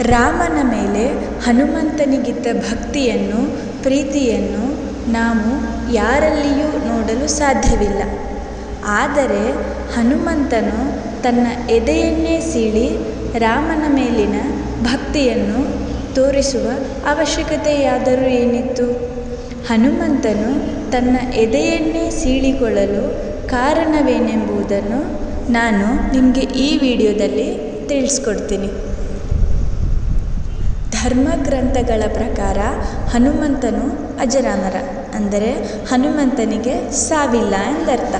ರಾಮನ ಮೇಲೆ ಹನುಮಂತನಿಗಿದ್ದ ಭಕ್ತಿಯನ್ನು, ಪ್ರೀತಿಯನ್ನು ನಾವು ಯಾರಲ್ಲಿಯೂ ನೋಡಲು ಸಾಧ್ಯವಿಲ್ಲ. ಆದರೆ ಹನುಮಂತನು ತನ್ನ ಎದೆಯನ್ನೇ ಸೀಳಿ ರಾಮನ ಮೇಲಿನ ಭಕ್ತಿಯನ್ನು ತೋರಿಸುವ ಅವಶ್ಯಕತೆಯಾದರೂ ಏನಿತ್ತು? ಹನುಮಂತನು ತನ್ನ ಎದೆಯನ್ನೇ ಸೀಳಿಕೊಳ್ಳಲು ಕಾರಣವೇನೆಂಬುದನ್ನು ನಾನು ನಿಮಗೆ ಈ ವಿಡಿಯೋದಲ್ಲಿ ತಿಳಿಸ್ಕೊಡ್ತೀನಿ. ಧರ್ಮಗ್ರಂಥಗಳ ಪ್ರಕಾರ ಹನುಮಂತನು ಅಜರಾಮರ, ಅಂದರೆ ಹನುಮಂತನಿಗೆ ಸಾವಿಲ್ಲ ಎಂದರ್ಥ.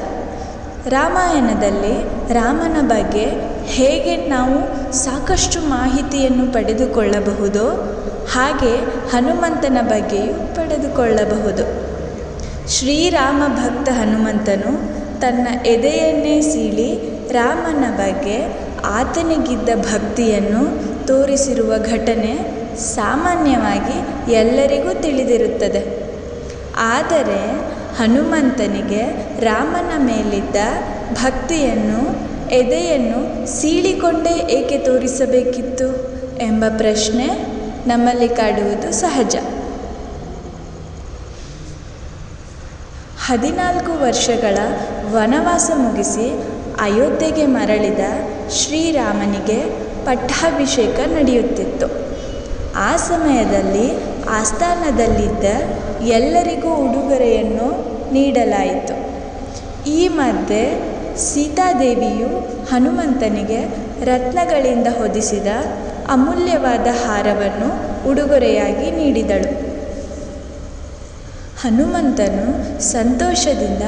ರಾಮಾಯಣದಲ್ಲಿ ರಾಮನ ಬಗ್ಗೆ ಹೇಗೆ ನಾವು ಸಾಕಷ್ಟು ಮಾಹಿತಿಯನ್ನು ಪಡೆದುಕೊಳ್ಳಬಹುದೋ, ಹಾಗೆ ಹನುಮಂತನ ಬಗ್ಗೆಯೂ ಪಡೆದುಕೊಳ್ಳಬಹುದು. ಶ್ರೀರಾಮ ಭಕ್ತ ಹನುಮಂತನು ತನ್ನ ಎದೆಯನ್ನೇ ಸೀಳಿ ರಾಮನ ಬಗ್ಗೆ ಆತನಿಗಿದ್ದ ಭಕ್ತಿಯನ್ನು ತೋರಿಸಿರುವ ಘಟನೆ ಸಾಮಾನ್ಯವಾಗಿ ಎಲ್ಲರಿಗೂ ತಿಳಿದಿರುತ್ತದೆ. ಆದರೆ ಹನುಮಂತನಿಗೆ ರಾಮನ ಮೇಲಿದ್ದ ಭಕ್ತಿಯನ್ನು, ಎದೆಯನ್ನು ಸೀಳಿಕೊಂಡೇ ಏಕೆ ತೋರಿಸಬೇಕಿತ್ತು ಎಂಬ ಪ್ರಶ್ನೆ ನಮ್ಮಲ್ಲಿ ಕಾಡುವುದು ಸಹಜ. ಹದಿನಾಲ್ಕು ವರ್ಷಗಳ ವನವಾಸ ಮುಗಿಸಿ ಅಯೋಧ್ಯೆಗೆ ಮರಳಿದ ಶ್ರೀರಾಮನಿಗೆ ಪಟ್ಟಾಭಿಷೇಕ ನಡೆಯುತ್ತಿತ್ತು. ಆ ಸಮಯದಲ್ಲಿ ಆಸ್ಥಾನದಲ್ಲಿದ್ದ ಎಲ್ಲರಿಗೂ ಉಡುಗೊರೆಯನ್ನು ನೀಡಲಾಯಿತು. ಈ ಮಧ್ಯೆ ಸೀತಾದೇವಿಯು ಹನುಮಂತನಿಗೆ ರತ್ನಗಳಿಂದ ಹೊದಿಸಿದ ಅಮೂಲ್ಯವಾದ ಹಾರವನ್ನು ಉಡುಗೊರೆಯಾಗಿ ನೀಡಿದಳು. ಹನುಮಂತನು ಸಂತೋಷದಿಂದ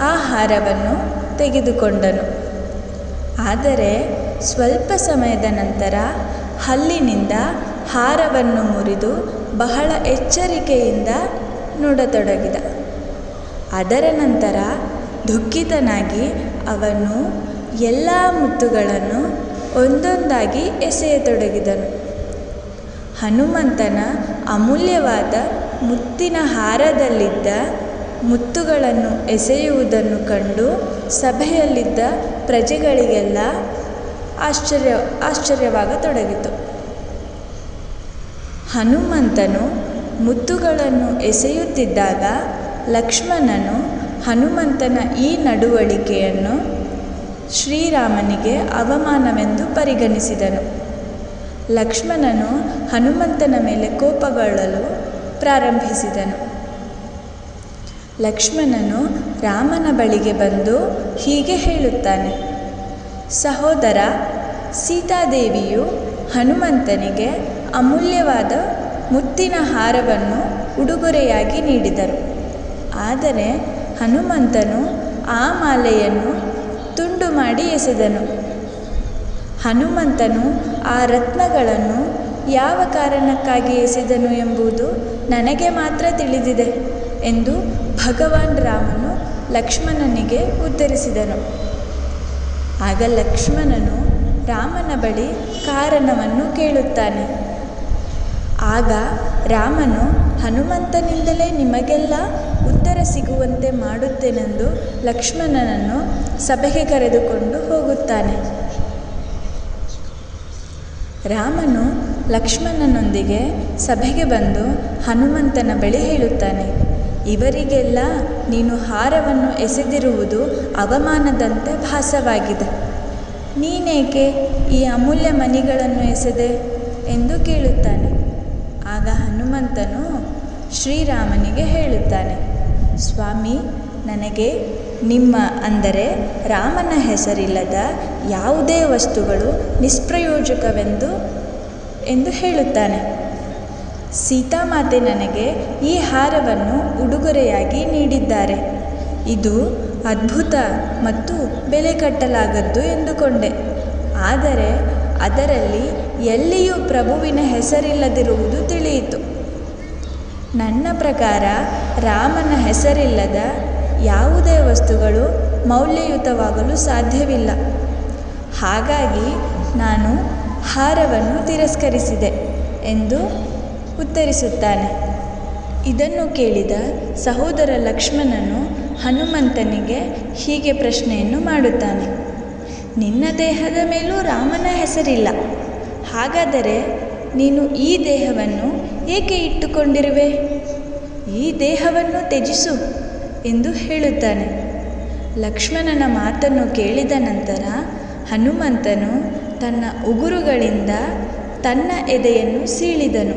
ಆ ಹಾರವನ್ನು ತೆಗೆದುಕೊಂಡನು. ಆದರೆ ಸ್ವಲ್ಪ ಸಮಯದ ನಂತರ ಹಲ್ಲಿನಿಂದ ಹಾರವನ್ನು ಮುರಿದು ಬಹಳ ಎಚ್ಚರಿಕೆಯಿಂದ ನೋಡತೊಡಗಿದ. ಅದರ ನಂತರ ದುಃಖಿತನಾಗಿ ಅವನು ಎಲ್ಲ ಮುತ್ತುಗಳನ್ನು ಒಂದೊಂದಾಗಿ ಎಸೆಯತೊಡಗಿದನು. ಹನುಮಂತನ ಅಮೂಲ್ಯವಾದ ಮುತ್ತಿನ ಹಾರದಲ್ಲಿದ್ದ ಮುತ್ತುಗಳನ್ನು ಎಸೆಯುವುದನ್ನು ಕಂಡು ಸಭೆಯಲ್ಲಿದ್ದ ಪ್ರಜೆಗಳಿಗೆಲ್ಲ ಆಶ್ಚರ್ಯ, ಆಶ್ಚರ್ಯವಾಗತೊಡಗಿತು. ಹನುಮಂತನು ಮುತ್ತುಗಳನ್ನು ಎಸೆಯುತ್ತಿದ್ದಾಗ ಲಕ್ಷ್ಮಣನು ಹನುಮಂತನ ಈ ನಡವಳಿಕೆಯನ್ನು ಶ್ರೀರಾಮನಿಗೆ ಅವಮಾನವೆಂದು ಪರಿಗಣಿಸಿದನು. ಲಕ್ಷ್ಮಣನು ಹನುಮಂತನ ಮೇಲೆ ಕೋಪಗೊಳ್ಳಲು ಪ್ರಾರಂಭಿಸಿದನು. ಲಕ್ಷ್ಮಣನು ರಾಮನ ಬಳಿಗೆ ಬಂದು ಹೀಗೆ ಹೇಳುತ್ತಾನೆ, ಸಹೋದರ, ಸೀತಾದೇವಿಯು ಹನುಮಂತನಿಗೆ ಅಮೂಲ್ಯವಾದ ಮುತ್ತಿನ ಹಾರವನ್ನು ಉಡುಗೊರೆಯಾಗಿ ನೀಡಿದರು. ಆದರೆ ಹನುಮಂತನು ಆ ಮಾಲೆಯನ್ನು ತುಂಡು ಮಾಡಿ ಎಸೆದನು. ಹನುಮಂತನು ಆ ರತ್ನಗಳನ್ನು ಯಾವ ಕಾರಣಕ್ಕಾಗಿ ಎಸೆದನು ಎಂಬುದು ನನಗೆ ಮಾತ್ರ ತಿಳಿದಿದೆ ಎಂದು ಭಗವಾನ್ ರಾಮನು ಲಕ್ಷ್ಮಣನಿಗೆ ಉತ್ತರಿಸಿದನು. ಆಗ ಲಕ್ಷ್ಮಣನು ರಾಮನ ಬಳಿ ಕಾರಣವನ್ನು ಕೇಳುತ್ತಾನೆ. ಆಗ ರಾಮನು ಹನುಮಂತನಿಂದಲೇ ನಿಮಗೆಲ್ಲ ಉತ್ತರ ಸಿಗುವಂತೆ ಮಾಡುತ್ತೇನೆಂದು ಲಕ್ಷ್ಮಣನನ್ನು ಸಭೆಗೆ ಕರೆದುಕೊಂಡು ಹೋಗುತ್ತಾನೆ. ರಾಮನು ಲಕ್ಷ್ಮಣನೊಂದಿಗೆ ಸಭೆಗೆ ಬಂದು ಹನುಮಂತನ ಬಳಿ ಹೇಳುತ್ತಾನೆ, ಇವರಿಗೆಲ್ಲ ನೀನು ಹಾರವನ್ನು ಎಸೆದಿರುವುದು ಅವಮಾನದಂತೆ ಭಾಸವಾಗಿದೆ. ನೀನೇಕೆ ಈ ಅಮೂಲ್ಯ ಮನಿಗಳನ್ನು ಎಸೆದೆ? ಎಂದು ಕೇಳುತ್ತಾನೆ. ಆಗ ಹನುಮಂತನು ಶ್ರೀರಾಮನಿಗೆ ಹೇಳುತ್ತಾನೆ, ಸ್ವಾಮಿ, ನನಗೆ ನಿಮ್ಮ ಅಂದರೆ ರಾಮನ ಹೆಸರಿಲ್ಲದ ಯಾವುದೇ ವಸ್ತುಗಳು ನಿಷ್ಪ್ರಯೋಜಕವೆಂದು, ಎಂದು ಹೇಳುತ್ತಾನೆ. ಸೀತಾಮಾತೆ ನನಗೆ ಈ ಹಾರವನ್ನು ಉಡುಗೊರೆಯಾಗಿ ನೀಡಿದ್ದಾರೆ. ಇದು ಅದ್ಭುತ ಮತ್ತು ಬೆಲೆ ಕಟ್ಟಲಾಗದ್ದು ಎಂದುಕೊಂಡೆ. ಆದರೆ ಅದರಲ್ಲಿ ಎಲ್ಲಿಯೂ ಪ್ರಭುವಿನ ಹೆಸರಿಲ್ಲದಿರುವುದು ತಿಳಿಯಿತು. ನನ್ನ ಪ್ರಕಾರ ರಾಮನ ಹೆಸರಿಲ್ಲದ ಯಾವುದೇ ವಸ್ತುಗಳು ಮೌಲ್ಯಯುತವಾಗಲು ಸಾಧ್ಯವಿಲ್ಲ. ಹಾಗಾಗಿ ನಾನು ಹಾರವನ್ನು ತಿರಸ್ಕರಿಸಿದೆ ಎಂದು ಉತ್ತರಿಸುತ್ತಾನೆ. ಇದನ್ನು ಕೇಳಿದ ಸಹೋದರ ಲಕ್ಷ್ಮಣನು ಹನುಮಂತನಿಗೆ ಹೀಗೆ ಪ್ರಶ್ನೆಯನ್ನು ಮಾಡುತ್ತಾನೆ. ನಿನ್ನ ದೇಹದ ಮೇಲೂ ರಾಮನ ಹೆಸರಿಲ್ಲ. ಹಾಗಾದರೆ ನೀನು ಈ ದೇಹವನ್ನು ಏಕೆ ಇಟ್ಟುಕೊಂಡಿರುವೆ? ಈ ದೇಹವನ್ನು ತ್ಯಜಿಸು ಎಂದು ಹೇಳುತ್ತಾನೆ. ಲಕ್ಷ್ಮಣನ ಮಾತನ್ನು ಕೇಳಿದ ನಂತರ ಹನುಮಂತನು ತನ್ನ ಉಗುರುಗಳಿಂದ ತನ್ನ ಎದೆಯನ್ನು ಸೀಳಿದನು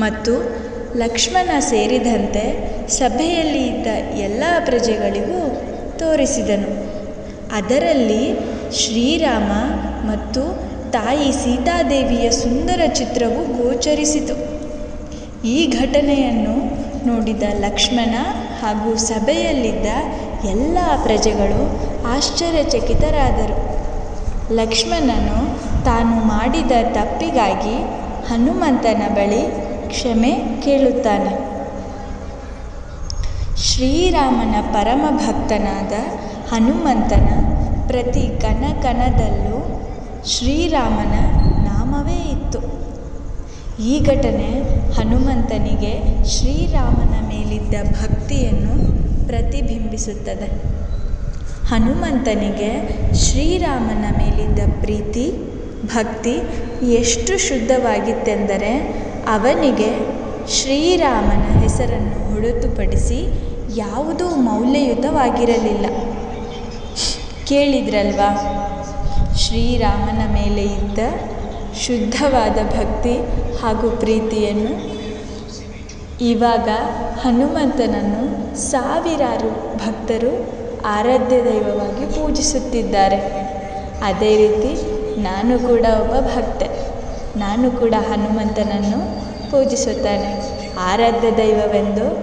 ಮತ್ತು ಲಕ್ಷ್ಮಣ ಸೇರಿದಂತೆ ಸಭೆಯಲ್ಲಿ ಇದ್ದ ಎಲ್ಲ ಪ್ರಜೆಗಳಿಗೂ ತೋರಿಸಿದನು. ಅದರಲ್ಲಿ ಶ್ರೀರಾಮ ಮತ್ತು ತಾಯಿ ಸೀತಾದೇವಿಯ ಸುಂದರ ಚಿತ್ರವು ಗೋಚರಿಸಿತು. ಈ ಘಟನೆಯನ್ನು ನೋಡಿದ ಲಕ್ಷ್ಮಣ ಹಾಗೂ ಸಭೆಯಲ್ಲಿದ್ದ ಎಲ್ಲ ಪ್ರಜೆಗಳು ಆಶ್ಚರ್ಯಚಕಿತರಾದರು. ಲಕ್ಷ್ಮಣನು ತಾನು ಮಾಡಿದ ತಪ್ಪಿಗಾಗಿ ಹನುಮಂತನ ಬಳಿ ಕ್ಷಮೆ ಕೇಳುತ್ತಾನೆ. ಶ್ರೀರಾಮನ ಪರಮ ಭಕ್ತನಾದ ಹನುಮಂತನ ಪ್ರತಿ ಕಣ ಕಣದಲ್ಲೂ ಶ್ರೀರಾಮನ ನಾಮವೇ ಇತ್ತು. ಈ ಘಟನೆ ಹನುಮಂತನಿಗೆ ಶ್ರೀರಾಮನ ಮೇಲಿದ್ದ ಭಕ್ತಿಯನ್ನು ಪ್ರತಿಬಿಂಬಿಸುತ್ತದೆ. ಹನುಮಂತನಿಗೆ ಶ್ರೀರಾಮನ ಮೇಲಿದ್ದ ಪ್ರೀತಿ, ಭಕ್ತಿ ಎಷ್ಟು ಶುದ್ಧವಾಗಿತ್ತೆಂದರೆ ಅವನಿಗೆ ಶ್ರೀರಾಮನ ಹೆಸರನ್ನು ಹೊರತುಪಡಿಸಿ ಯಾವುದೂ ಮೌಲ್ಯಯುತವಾಗಿರಲಿಲ್ಲ. ಕೇಳಿದ್ರಲ್ವಾ? ಶ್ರೀರಾಮನ ಮೇಲೆ ಇದ್ದ ಶುದ್ಧವಾದ ಭಕ್ತಿ ಹಾಗೂ ಪ್ರೀತಿಯನ್ನು ಇವಾಗ ಹನುಮಂತನನ್ನು ಸಾವಿರಾರು ಭಕ್ತರು ಆರಾಧ್ಯ ದೈವವಾಗಿ ಪೂಜಿಸುತ್ತಿದ್ದಾರೆ. ಅದೇ ರೀತಿ ನಾನು ಕೂಡ ಒಬ್ಬ ಭಕ್ತೆ. ನಾನು ಕೂಡ ಹನುಮಂತನನ್ನು ಪೂಜಿಸುತ್ತೇನೆ. ಆರಾಧ್ಯ ದೈವವೆಂದು